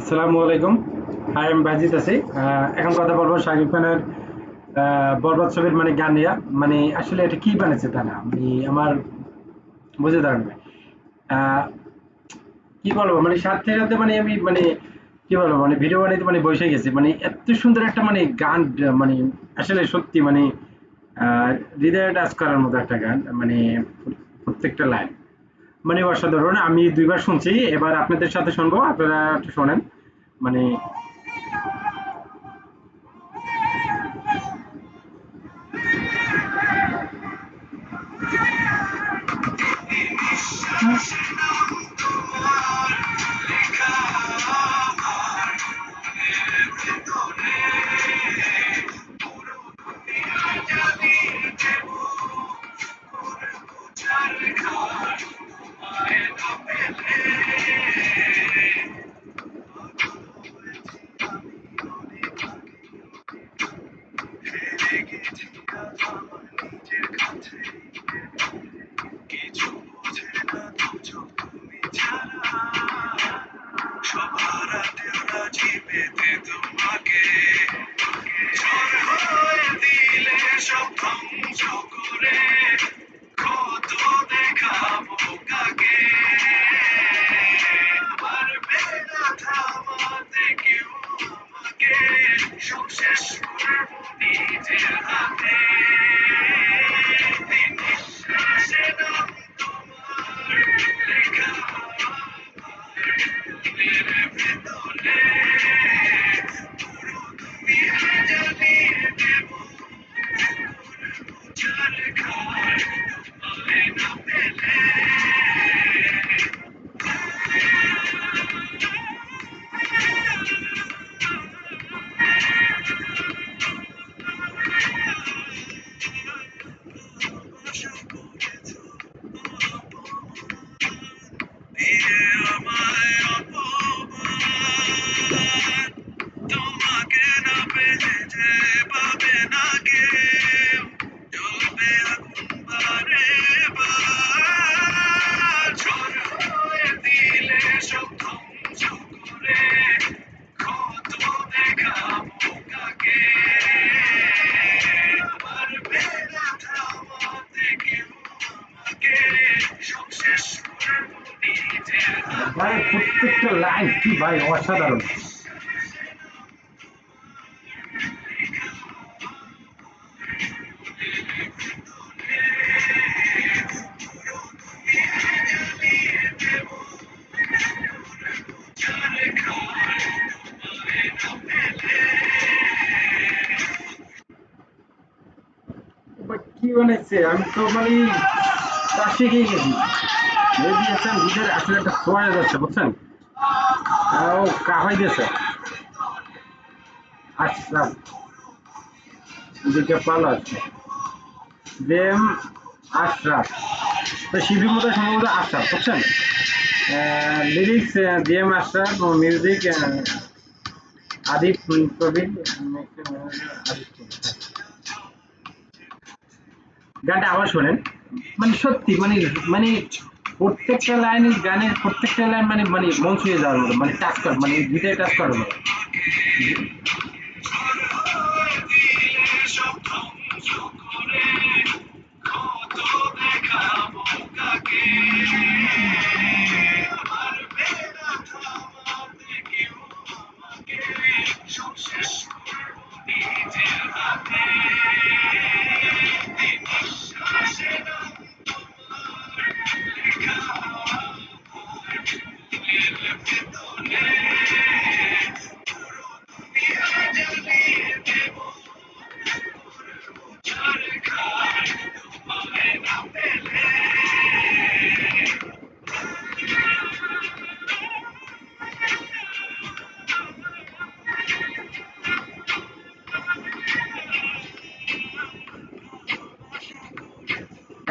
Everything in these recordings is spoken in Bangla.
আসসালামু আলাইকুম। আমি বাজিত আছি এখন কথা বলব শাকিব খানের বরবাদ ছবির মানে গান নিয়ে। মানে আসলে এটা কি বানাচ্ছে তা না মানে আমার বুঝে কি বলব মানে সাথে সাথে মানে আমি মানে কি বলব মানে ভিডিও বানাইতে মানে বসে গেছি। মানে এত সুন্দর একটা মানে গান মানে আসলে সত্যি মানে হৃদয়ে টাচ করার মতো একটা গান মানে প্রত্যেকটা লাইন মানে অসাধারণ। আমি দুইবার শুনছি এবার আপনাদের সাথে শুনব আপনারা একটু শোনেন। মানে কিছু বোঝে বুঝো সব হারাতেও রাজি পেতে তোমাকে দিলে সব ধ্বংস করে কত দেখাবো কাকে পারবে না থামাতে কেউ আমাকে সব me till ভাই প্রত্যেকটা লাইন কি ভাই অসাধারণ। বানাইছে, আমি তো মানে তা শিখেই গেছি। মেবি একটা ভিতরে আসলে একটা খোয়া যাচ্ছে, বুঝছেন? ও কাহাই দিয়েছে আচ্ছা। দিকে পালো আছে। দেম আশরাফ। তো শিবির মতো সম্ভবত আশরাফ, বুঝছেন? Lyrics DM Ashraf music Adip Prabin Adip গানটা আবার শোনেন। মানে সত্যি মানে মানে প্রত্যেকটা লাইন গানের প্রত্যেকটা লাইন মানে মানে মন ছুঁয়ে যাওয়ার মতো মানে টাচ কর মানে ভিতরে টাচ করার মতো।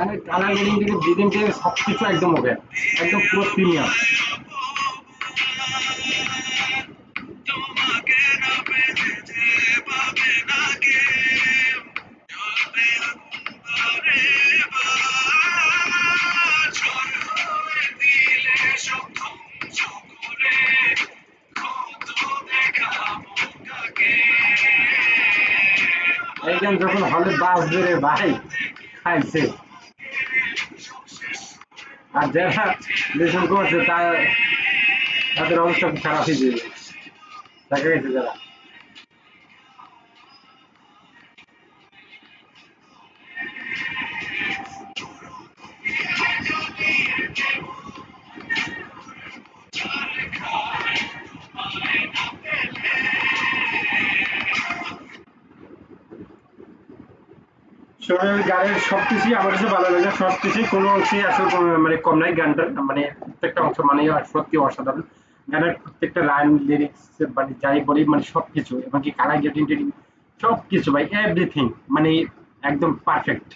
এখানে কালার গ্রেডিং থেকে ডিজাইন থেকে সব কিছু একদম হবে। একদম পুরো প্রিমিয়াম। যখন হলে বাস ধরে, ভাই, খাইছে। আর যারা লেসন করছে তার তাদের অবস্থা খারাপই খারাপ যাবে দেখা গেছে যারা। সোনালি গানের সবকিছুই আমার কাছে ভালো লাগে সবকিছুই কোনো অংশে আসলে মানে কম নাই গানটার মানে প্রত্যেকটা অংশ মানে সত্যি অসাধারণ। গানের প্রত্যেকটা লাইন লিরিক্স মানে যাই বলি মানে সবকিছু এবং কি কালার গেটিং টেটিং সবকিছু ভাই এভরিথিং মানে একদম পারফেক্ট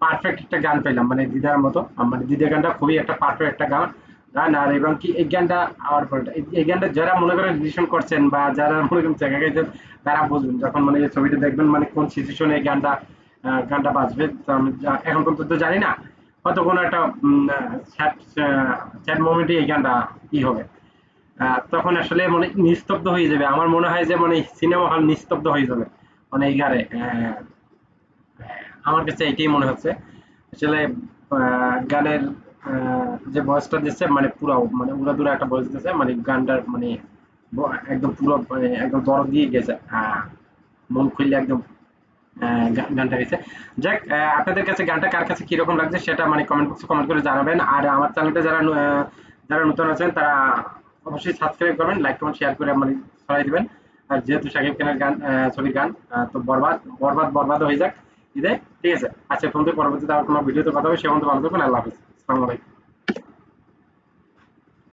পারফেক্ট একটা গান পেলাম মানে দিদার মতো। মানে দিদার গানটা খুবই একটা পারফেক্ট একটা গান গান, আর এবং কি এই গানটা আমার এই- গানটা যারা মনে করেন রিলেশন করছেন বা যারা মনে করেন জায়গা গেছেন তারা বুঝবেন, যখন মানে ছবিটা দেখবেন মানে কোন সিচুয়েশনে এই গানটা গানটা বাজবে। আমি এখন পর্যন্ত জানি না হয়তো কোনো একটা স্যাড স্যাড মোমেন্টে এই গানটা ই হবে। তখন আসলে মানে নিস্তব্ধ হয়ে যাবে। আমার মনে হয় যে মানে সিনেমা হল নিস্তব্ধ হয়ে যাবে। মানে এই গানে আমার কাছে এটাই মনে হচ্ছে। আসলে গানের যে ভয়েসটা দিচ্ছে মানে পুরো মানে উড়াদুরা একটা ভয়েস দিচ্ছে মানে গানটার মানে একদম পুরো মানে একদম দরদ দিয়ে গেছে। মন খুললে একদম গানটা গেছে। যাক আপনাদের কাছে গানটা কার কাছে কীরকম লাগছে সেটা মানে কমেন্ট বক্সে কমেন্ট করে জানাবেন। আর আমার চ্যানেলটা যারা যারা নতুন আছেন, তারা অবশ্যই সাবস্ক্রাইব করবেন লাইক কমেন্ট শেয়ার করে মানে ছড়াই দিবেন। আর যেহেতু শাকিব খানের গান ছবির গান তো বরবাদ বরবাদ বরবাদ হয়ে যাক। ঠিক আছে? আচ্ছা তোমাদের পরবর্তীতে আবার কোনো ভিডিওতে কথা হবে, সে মতো ভালো থাকবেন, আল্লাহ হাফিজ। আসসালামু আলাইকুম।